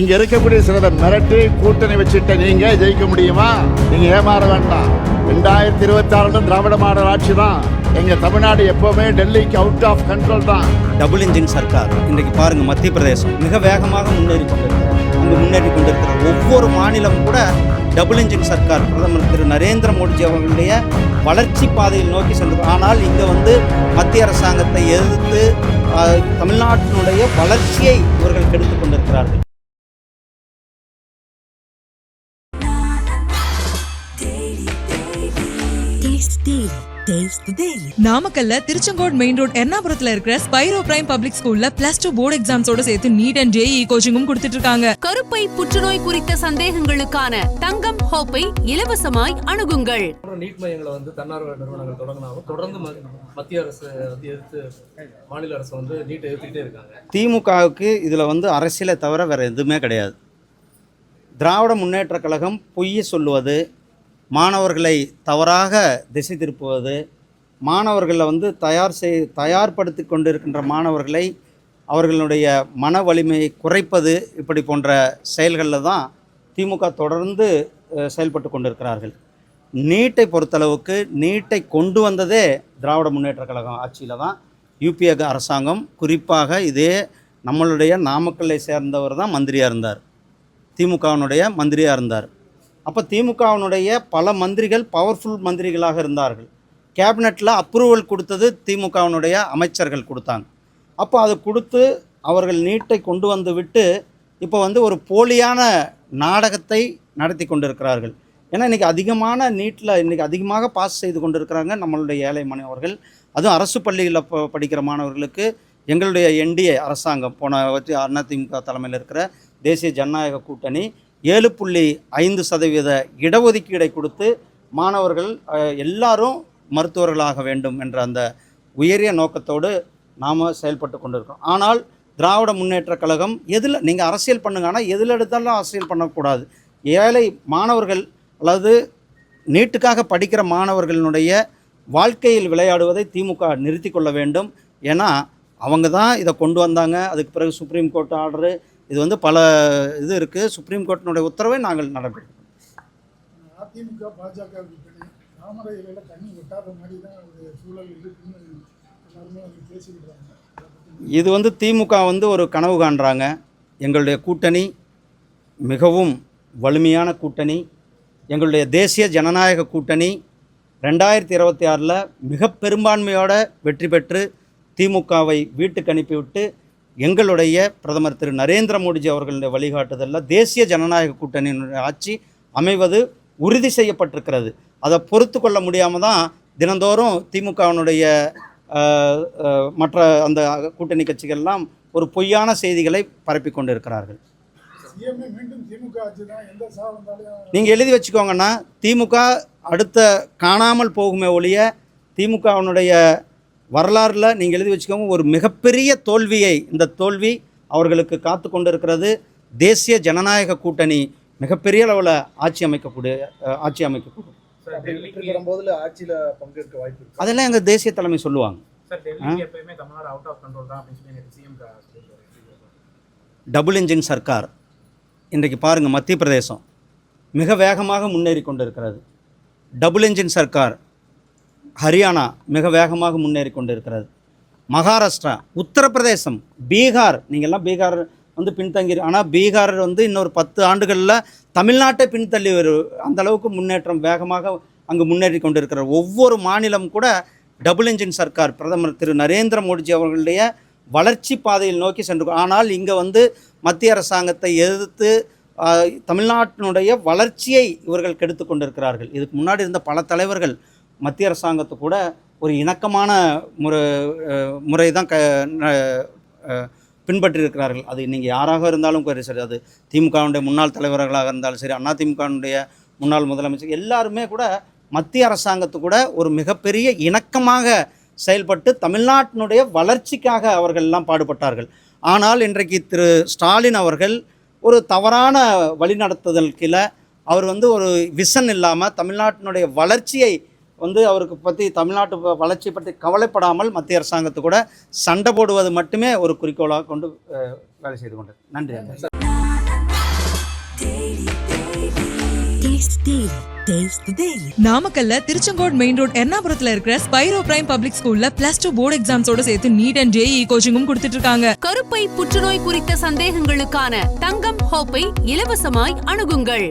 இங்க இருக்கக்கூடிய சிலரை மிரட்டி கூட்டணி வச்சுட்ட நீங்க ஜெயிக்க முடியுமா? நீங்க ஏமாற வேண்டாம். ரெண்டாயிரத்தி இருபத்தி ஆறுல திராவிட மாடல் ஆட்சி தான். எங்க தமிழ்நாடு எப்பவுமே டெல்லிக்கு அவுட் ஆஃப் கண்ட்ரோல் தான். டபுள் இன்ஜின் சர்க்கார். இன்றைக்கு பாருங்க மத்திய பிரதேசம். மிக வேகமாக முன்னேறி கொண்டிருக்கிறது. அங்கு முன்னேறி கொண்டிருக்கிற ஒவ்வொரு மாநிலம் கூட டபுள் இன்ஜின் சர்க்கார். பிரதமர் திரு நரேந்திர மோடிஜி அவர்களுடைய வளர்ச்சி பாதையில் நோக்கி சென்று ஆனால் இங்கே வந்து மத்திய அரசாங்கத்தை எதிர்த்து தமிழ்நாட்டினுடைய வளர்ச்சியை இவர்கள் கெடுத்துக் கொண்டிருக்கிறார்கள். நாமக்கல்ல திருச்செங்கோடு மெயின் ரோட் எர்ணாபுரத்துல இருக்கிற ஸ்பைரோ பிரைம் பப்ளிக் ஸ்கூல்ல பிளஸ் டூ போர்டு எக்ஸாம்ஸோட சேர்த்து நீட் அண்ட் ஜேஇ கோச்சிங்கும் கொடுத்துட்டு இருக்காங்க. கருப்பை புற்றுநோய் குறித்த சந்தேகங்களுக்கான தங்கம் ஹோப்பை இலவசமாய் அணுகுங்கள். நீட் மையங்களை வந்து தன்னார்வ நிறுவனங்கள் தொடங்கினாலும் தொடர்ந்து மத்திய அரசு வந்து எதிர்த்து மாநில அரசு வந்து நீட்டை எதிர்த்துக்கிட்டே இருக்காங்க. திமுகவுக்கு இதில் வந்து அரசியலை தவிர வேறு எதுவுமே கிடையாது. திராவிட முன்னேற்றக் கழகம் பொய்யை சொல்லுவது மாணவர்களை தவறாக திசை திருப்புவது மாணவர்களை வந்து தயார் செய் தயார்படுத்தி கொண்டிருக்கின்ற மாணவர்களை அவர்களுடைய மன வலிமையை குறைப்பது இப்படி போன்ற செயல்களில் தான் திமுக தொடர்ந்து செயல்பட்டு கொண்டிருக்கிறார்கள். நீட்டை பொறுத்தளவுக்கு நீட்டை கொண்டு வந்ததே திராவிட முன்னேற்றக் கழகம் ஆட்சியில் தான். யூபிஏ அரசாங்கம் குறிப்பாக இதே நம்மளுடைய நாமக்கல்லை சேர்ந்தவர் தான் மந்திரியாக இருந்தார். திமுகவினுடைய மந்திரியாக இருந்தார். அப்போ திமுகவினுடைய பல மந்திரிகள் பவர்ஃபுல் மந்திரிகளாக இருந்தார்கள். கேபினெட்டில் அப்ரூவல் கொடுத்தது திமுகவினுடைய அமைச்சர்கள் கொடுத்தாங்க. அப்போ அதை கொடுத்து அவர்கள் நீட்டை கொண்டு வந்து விட்டு இப்போ வந்து ஒரு போலியான நாடகத்தை நடத்தி கொண்டிருக்கிறார்கள். ஏன்னா இன்றைக்கி அதிகமான நீட்டில் இன்றைக்கி அதிகமாக பாஸ் செய்து கொண்டிருக்கிறாங்க நம்மளுடைய ஏழை மாணவர்கள். அதுவும் அரசு பள்ளிகளில் ப படிக்கிற மாணவர்களுக்கு எங்களுடைய என்டிஏ அரசாங்கம் போன வச்சு அதிமுக தலைமையில் இருக்கிற தேசிய ஜனநாயக கூட்டணி ஏழு புள்ளி ஐந்து சதவீத இடஒதுக்கீடை கொடுத்து மாணவர்கள் எல்லாரும் மருத்துவர்களாக வேண்டும் என்ற அந்த உயரிய நோக்கத்தோடு நாம் செயல்பட்டு கொண்டிருக்கிறோம். ஆனால் திராவிட முன்னேற்றக் கழகம் எதில் நீங்கள் அரசியல் பண்ணுங்க. ஆனால் எதில் எடுத்தாலும் அரசியல் பண்ணக்கூடாது. ஏழை மாணவர்கள் அல்லது நீட்டுக்காக படிக்கிற மாணவர்களினுடைய வாழ்க்கையில் விளையாடுவதை திமுக நிறுத்தி கொள்ள வேண்டும். ஏன்னா அவங்க தான் இதை கொண்டு வந்தாங்க. அதுக்கு பிறகு சுப்ரீம் கோர்ட் ஆர்டரு இது வந்து பல இது இருக்குது சுப்ரீம் கோர்ட்டினுடைய உத்தரவை நாங்கள் நடைபெறும் அதிமுக பாஜக இது வந்து திமுக வந்து ஒரு கனவு காண்றாங்க. எங்களுடைய கூட்டணி மிகவும் வலிமையான கூட்டணி. எங்களுடைய தேசிய ஜனநாயக கூட்டணி ரெண்டாயிரத்தி இருபத்தி ஆறில் மிக பெரும்பான்மையோட வெற்றி பெற்று திமுகவை வீட்டுக்கு அனுப்பிவிட்டு எங்களுடைய பிரதமர் திரு நரேந்திர மோடிஜி அவர்களுடைய வழிகாட்டுதலில் தேசிய ஜனநாயக கூட்டணியினுடைய ஆட்சி அமைவது உறுதி செய்யப்பட்டிருக்கிறது. அதை பொறுத்து கொள்ள முடியாமல் தான் தினந்தோறும் திமுகவினுடைய மற்ற அந்த கூட்டணி கட்சிகள்லாம் ஒரு பொய்யான செய்திகளை பரப்பி கொண்டு இருக்கிறார்கள் நீங்கள் எழுதி வச்சுக்கோங்கன்னா திமுக அடுத்த காணாமல் போகுமே ஒழிய திமுகவினுடைய வரலாறில் நீங்கள் எழுதி வச்சுக்கோங்க ஒரு மிகப்பெரிய தோல்வியை இந்த தோல்வி அவர்களுக்கு காத்து கொண்டிருக்கிறது. தேசிய ஜனநாயக கூட்டணி மிகப்பெரிய அளவில் ஆட்சி அமைக்கக்கூடிய ஆட்சி அமைக்கக்கூடும் அதெல்லாம் எங்கள் தேசிய தலைமை சொல்லுவாங்க. டபுள் இன்ஜின் சர்க்கார். இன்றைக்கு பாருங்கள் மத்திய பிரதேசம் மிக வேகமாக முன்னேறி கொண்டிருக்கிறது. Double engine Sarkar. ஹரியானா மிக வேகமாக முன்னேறி கொண்டிருக்கிறது. மகாராஷ்டிரா உத்தரப்பிரதேசம் பீகார். நீங்கள்லாம் பீகார் வந்து பின்தங்கி ஆனால் பீகார் வந்து இன்னொரு பத்து ஆண்டுகளில் தமிழ்நாட்டை பின்தள்ளி வரும் அந்த அளவுக்கு முன்னேற்றம் வேகமாக அங்கு முன்னேறி கொண்டிருக்கிற ஒவ்வொரு மாநிலம் கூட டபுள் இன்ஜின் சர்க்கார் பிரதமர் திரு நரேந்திர மோடிஜி அவர்களுடைய வளர்ச்சி பாதையில் நோக்கி சென்று ஆனால் இங்கே வந்து மத்திய அரசாங்கத்தை எதிர்த்து தமிழ்நாட்டினுடைய வளர்ச்சியை இவர்கள் கெடுத்து கொண்டிருக்கிறார்கள். இதுக்கு முன்னாடி இருந்த பல தலைவர்கள் மத்திய அரசாங்கத்தை கூட ஒரு இணக்கமான முறை முறை தான் க பின்பற்றியிருக்கிறார்கள். அது நீங்கள் யாராக இருந்தாலும் சரி அது திமுகவுடைய முன்னாள் தலைவர்களாக இருந்தாலும் சரி அண்ணா திமுகவுடைய முன்னாள் முதலமைச்சர் எல்லாருமே கூட மத்திய அரசாங்கத்து கூட ஒரு மிகப்பெரிய இணக்கமாக செயல்பட்டு தமிழ்நாட்டினுடைய வளர்ச்சிக்காக அவர்கள் எல்லாம் பாடுபட்டார்கள். ஆனால் இன்றைக்கு திரு ஸ்டாலின் அவர்கள் ஒரு தவறான வழிநடத்துதல் கீழே அவர் வந்து ஒரு விஷன் இல்லாமல் தமிழ்நாட்டினுடைய வளர்ச்சியை வந்து அவருக்கு பற்றி தமிழ்நாட்டு வளர்ச்சி பற்றி கவலைப்படாமல் மத்திய அரசாங்கத்து கூட சண்டை போடுவது மட்டுமே ஒரு குறிக்கோளாக கொண்டு வேலை செய்து கொண்டது நன்றி நாமக்கல்ல திருச்செங்கோடு மெயின் ரோட் எர்ணாபுரத்துல இருக்கிற ஸ்பைரோ பிரைம் பப்ளிக் ஸ்கூல்ல பிளஸ் டூ போர்டு எக்ஸாம்ஸோட சேர்த்து நீட் அண்ட் ஜேஇ கோச்சிங்கும் கொடுத்துட்டு இருக்காங்க. கருப்பை புற்றுநோய் குறித்த சந்தேகங்களுக்கான தங்கம் ஹோப்பை இலவசமாய் அணுகுங்கள்.